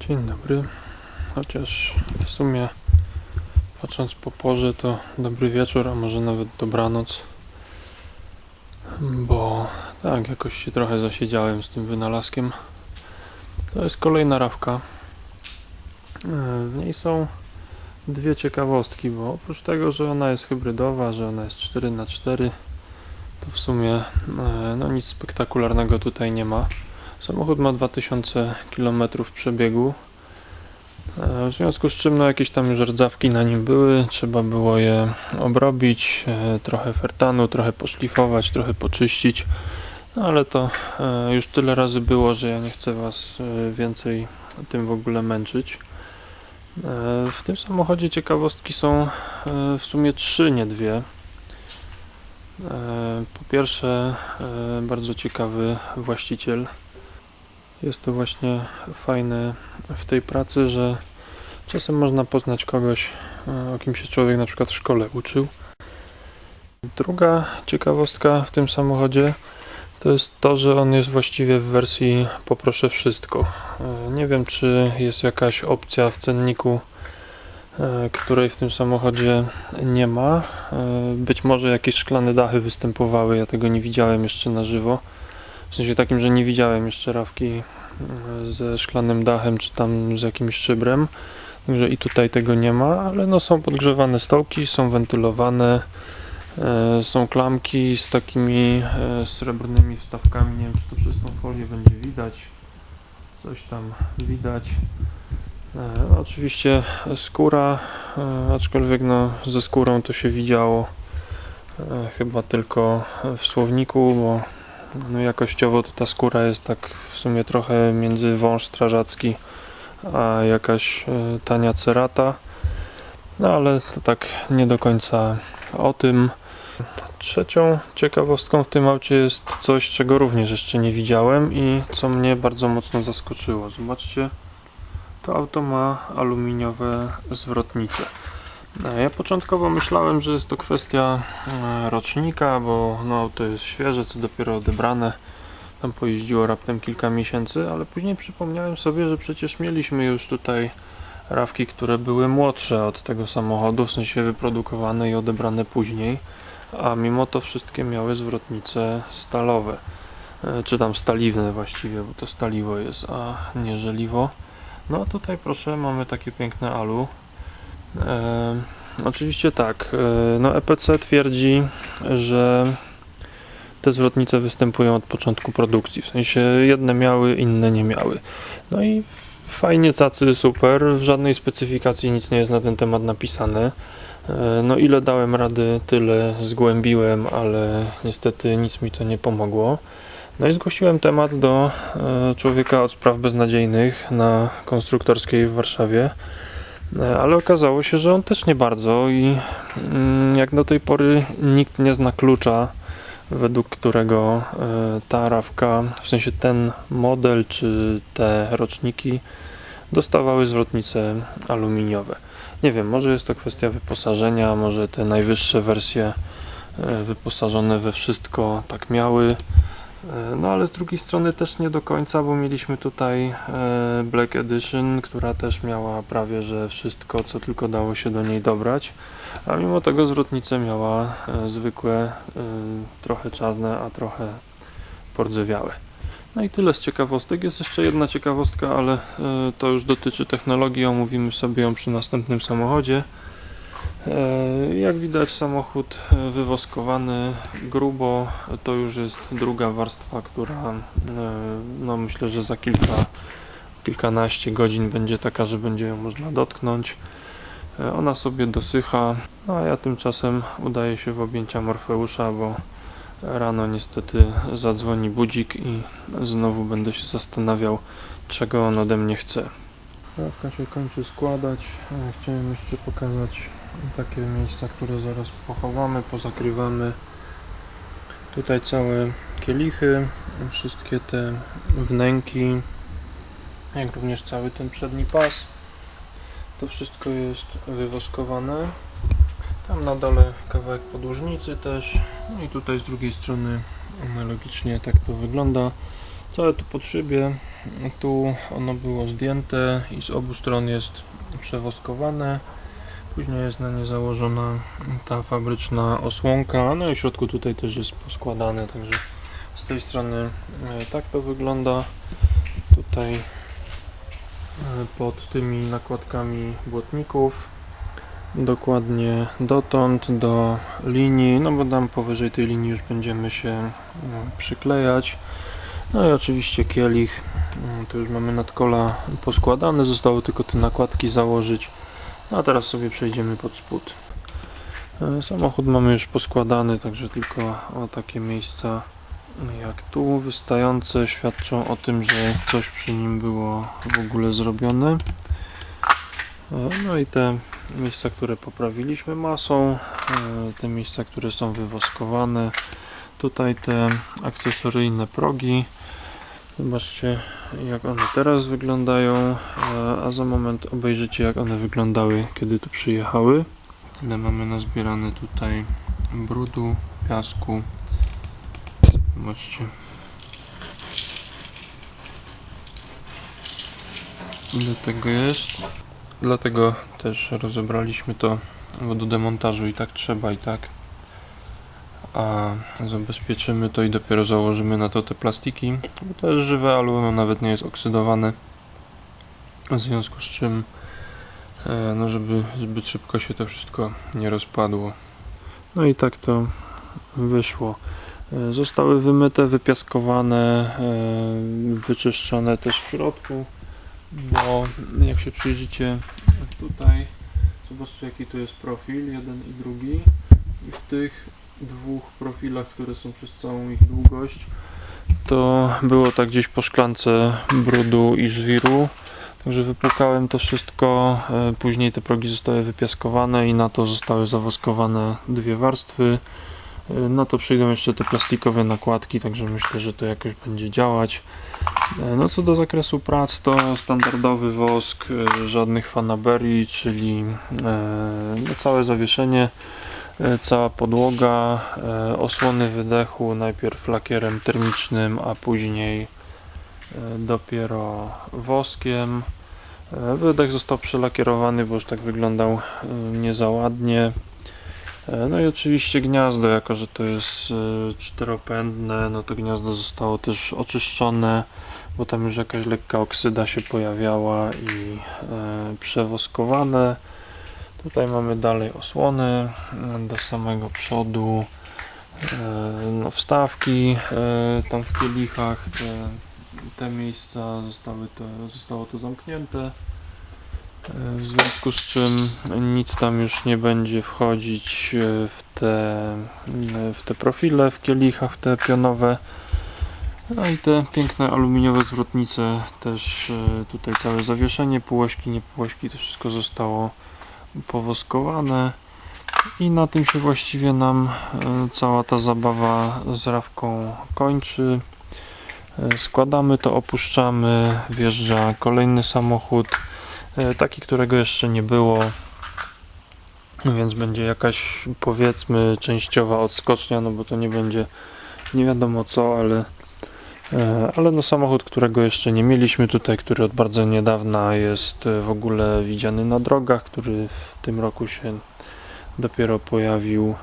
Dzień dobry. Chociaż w sumie patrząc po porze to dobry wieczór, a może nawet dobranoc. Bo tak, jakoś się trochę zasiedziałem z tym wynalazkiem. To jest kolejna rawka. W niej są dwie ciekawostki, bo oprócz tego, że ona jest hybrydowa, że ona jest 4x4, to w sumie e, no nic spektakularnego tutaj nie ma. Samochód ma 2000 km przebiegu. E, W związku z czym no, jakieś tam już rdzawki na nim były, trzeba było je obrobić, e, trochę fertanu, trochę poszlifować, trochę poczyścić. No ale to e, już tyle razy było, że ja nie chcę Was więcej tym w ogóle męczyć. W tym samochodzie ciekawostki są w sumie trzy, nie dwie. Po pierwsze, bardzo ciekawy właściciel. Jest to właśnie fajne w tej pracy, że czasem można poznać kogoś, e, o kim się człowiek na przykład w szkole uczył. Druga ciekawostka w tym samochodzie to jest to, że on jest właściwie w wersji poproszę wszystko. E, Nie wiem, czy jest jakaś opcja w cenniku, e, której w tym samochodzie nie ma. Być może jakieś szklane dachy występowały, ja tego nie widziałem jeszcze na żywo. W sensie takim, że nie widziałem jeszcze rawki e, ze szklanym dachem, czy tam z jakimś szybrem. Także i tutaj tego nie ma, ale no są podgrzewane stołki, są wentylowane, e, są klamki z takimi e, srebrnymi wstawkami. Nie wiem, czy to przez tą folię będzie widać. Coś tam widać. Oczywiście skóra, aczkolwiek no, ze skórą to się widziało chyba tylko w słowniku, bo no jakościowo to ta skóra jest tak w sumie trochę między wąż strażacki a jakaś e, tania cerata. No ale to tak nie do końca o tym. Trzecią ciekawostką w tym aucie jest coś, czego również jeszcze nie widziałem i co mnie bardzo mocno zaskoczyło. Zobaczcie, to auto ma aluminiowe zwrotnice. E, Ja początkowo myślałem, że jest to kwestia e, rocznika, bo no, auto jest świeże, co dopiero odebrane. Tam pojeździło raptem kilka miesięcy, ale później przypomniałem sobie, że przecież mieliśmy już tutaj rawki, które były młodsze od tego samochodu, w sensie wyprodukowane i odebrane później, a mimo to wszystkie miały zwrotnice stalowe, E, czy tam staliwne właściwie, bo to staliwo jest, a nie żeliwo. No tutaj proszę, mamy takie piękne alu. Oczywiście tak, e, no EPC twierdzi, że te zwrotnice występują od początku produkcji, w sensie jedne miały, inne nie miały. No i fajnie, cacy, super, w żadnej specyfikacji nic nie jest na ten temat napisane. E, No ile dałem rady, tyle zgłębiłem, ale niestety nic mi to nie pomogło. No i zgłosiłem temat do e, człowieka od spraw beznadziejnych na konstruktorskiej w Warszawie. E, Ale okazało się, że on też nie bardzo i mm, jak do tej pory nikt nie zna klucza, według którego e, ta rawka, w sensie ten model czy te roczniki dostawały zwrotnice aluminiowe. Nie wiem, może jest to kwestia wyposażenia, może te najwyższe wersje e, wyposażone we wszystko tak miały. E, No ale z drugiej strony też nie do końca, bo mieliśmy tutaj e, Black Edition, która też miała prawie że wszystko, co tylko dało się do niej dobrać, a mimo tego zwrotnice miała e, zwykłe, trochę czarne, a trochę pordzewiałe. No i tyle z ciekawostek. Jest jeszcze jedna ciekawostka, ale to już dotyczy technologii, omówimy sobie ją przy następnym samochodzie. E, Jak widać samochód wywoskowany grubo, to już jest druga warstwa, która e, no myślę, że za kilka, kilkanaście godzin będzie taka, że będzie ją można dotknąć. E, Ona sobie dosycha, no a ja tymczasem udaję się w objęcia Morfeusza, bo rano niestety zadzwoni budzik i znowu będę się zastanawiał, czego on ode mnie chce. Krawka się kończy składać. Chciałem jeszcze pokazać takie miejsca, które zaraz pochowamy, pozakrywamy. Tutaj całe kielichy, wszystkie te wnęki, jak również cały ten przedni pas. To wszystko jest wywoskowane. Tam na dole kawałek podłużnicy też. No i tutaj z drugiej strony analogicznie tak to wygląda. Całe to podszybie, tu ono było zdjęte i z obu stron jest przewoskowane. Później jest na nie założona ta fabryczna osłonka, no i w środku tutaj też jest poskładane, także z tej strony e, tak to wygląda. Tutaj e, pod tymi nakładkami błotników dokładnie dotąd do linii, no bo tam powyżej tej linii już będziemy się przyklejać. No i oczywiście kielich, to już mamy nadkola poskładane, zostało tylko te nakładki założyć. A teraz sobie przejdziemy pod spód. E, Samochód mamy już poskładany, także tylko o takie miejsca jak tu wystające świadczą o tym, że coś przy nim było w ogóle zrobione. E, No i te miejsca, które poprawiliśmy masą, e, te miejsca, które są wywoskowane. Tutaj te akcesoryjne progi. Zobaczcie jak one teraz wyglądają, e, a za moment obejrzycie jak one wyglądały kiedy tu przyjechały. Tyle mamy nazbierane tutaj brudu, piasku. Zobaczcie. Ile tego jest? Dlatego też rozebraliśmy to, do demontażu i tak trzeba, i tak. A zabezpieczymy to i dopiero założymy na to te plastiki. Bo to jest żywe, ale nawet nie jest oksydowane. W związku z czym, e, no żeby zbyt szybko się to wszystko nie rozpadło. No i tak to wyszło. E, Zostały wymyte, wypiaskowane, e, wyczyszczone też w środku, bo jak się przyjrzycie tutaj, zobaczcie jaki tu jest profil, jeden i drugi. I w tych dwóch profilach, które są przez całą ich długość, to było tak gdzieś po szklance brudu i żwiru. Także wypłukałem to wszystko, e, później te progi zostały wypiaskowane i na to zostały zawoskowane dwie warstwy. E, Na to przyjdą jeszcze te plastikowe nakładki, także myślę, że to jakoś będzie działać. E, No co do zakresu prac, to standardowy wosk, żadnych fanaberii, czyli no, całe zawieszenie, cała podłoga, e, osłony wydechu, najpierw lakierem termicznym, a później e, dopiero woskiem. E, Wydech został przelakierowany, bo już tak wyglądał e, nie za ładnie. E, No i oczywiście gniazdo, jako że to jest e, czteropędne, no to gniazdo zostało też oczyszczone, bo tam już jakaś lekka oksyda się pojawiała i e, przewoskowane. Tutaj mamy dalej osłony e, do samego przodu, e, no wstawki e, tam w kielichach, te, te miejsca zostały to, zostało to zamknięte. W związku z czym nic tam już nie będzie wchodzić w te, w te profile, w kielichach, w te pionowe. No i te piękne aluminiowe zwrotnice, też tutaj całe zawieszenie, półośki, nie to wszystko zostało powoskowane. I na tym się właściwie nam e, cała ta zabawa z rawką kończy. E, Składamy to, opuszczamy, wjeżdża kolejny samochód. E, taki, którego jeszcze nie było, więc będzie jakaś powiedzmy częściowa odskocznia, no bo to nie będzie nie wiadomo co, ale, ale no samochód, którego jeszcze nie mieliśmy tutaj, który od bardzo niedawna jest e, w ogóle widziany na drogach, który w tym roku się dopiero pojawił e,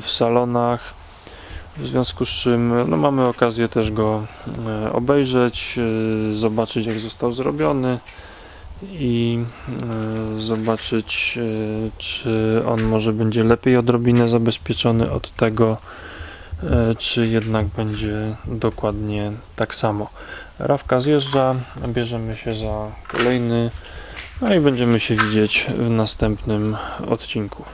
w salonach. W związku z czym no, mamy okazję też go e, obejrzeć, e, zobaczyć jak został zrobiony i e, zobaczyć, e, czy on może będzie lepiej odrobinę zabezpieczony od tego, e, czy jednak będzie dokładnie tak samo. Rawka zjeżdża, bierzemy się za kolejny, no i będziemy się widzieć w następnym odcinku.